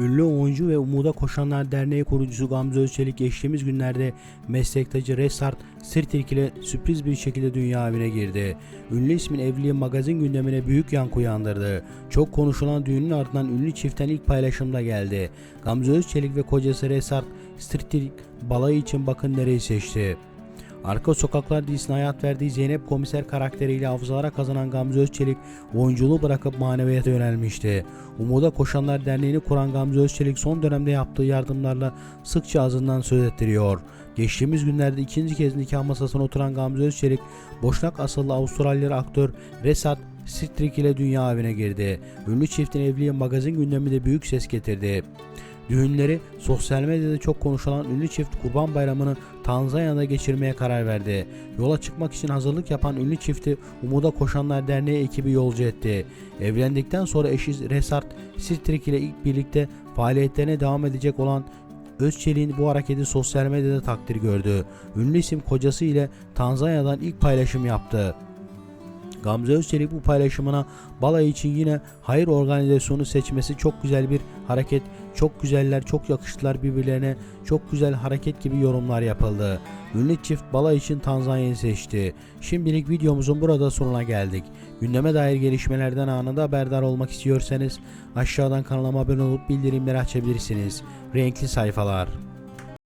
Ünlü oyuncu ve Umuda Koşanlar Derneği kurucusu Gamze Özçelik geçtiğimiz günlerde meslektaşı Resart Sirtirk ile sürpriz bir şekilde dünya evine girdi. Ünlü ismin evliliği magazin gündemine büyük yankı uyandırdı. Çok konuşulan düğünün ardından ünlü çiftten ilk paylaşımda geldi. Gamze Özçelik ve kocası Resart Sirtirk balayı için bakın nereyi seçti. Arka Sokaklar dizisine hayat verdiği Zeynep komiser karakteriyle hafızalara kazanan Gamze Özçelik oyunculuğu bırakıp maneviyata yönelmişti. Umuda Koşanlar Derneği'ni kuran Gamze Özçelik son dönemde yaptığı yardımlarla sıkça ağzından söz ettiriyor. Geçtiğimiz günlerde ikinci kez nikah masasına oturan Gamze Özçelik, Boşnak asıllı Avustralyalı aktör Resat Strik ile dünya evine girdi. Ünlü çiftin evliliği magazin gündeminde büyük ses getirdi. Düğünleri sosyal medyada çok konuşulan ünlü çift Kurban Bayramı'nı Tanzanya'da geçirmeye karar verdi. Yola çıkmak için hazırlık yapan ünlü çifti Umuda Koşanlar Derneği ekibi yolcu etti. Evlendikten sonra eşi Resart Strik ile ilk birlikte faaliyetlerine devam edecek olan Özçelik'in bu hareketi sosyal medyada takdir gördü. Ünlü isim kocası ile Tanzanya'dan ilk paylaşım yaptı. Gamze Özçelik bu paylaşımına balayı için yine hayır organizasyonu seçmesi çok güzel bir hareket. Çok güzeller, çok yakıştılar birbirlerine. Çok güzel hareket gibi yorumlar yapıldı. Ünlü çift balay için Tanzanya'yı seçti. Şimdilik videomuzun burada sonuna geldik. Gündeme dair gelişmelerden anında haberdar olmak istiyorsanız aşağıdan kanalıma abone olup bildirimleri açabilirsiniz. Renkli sayfalar.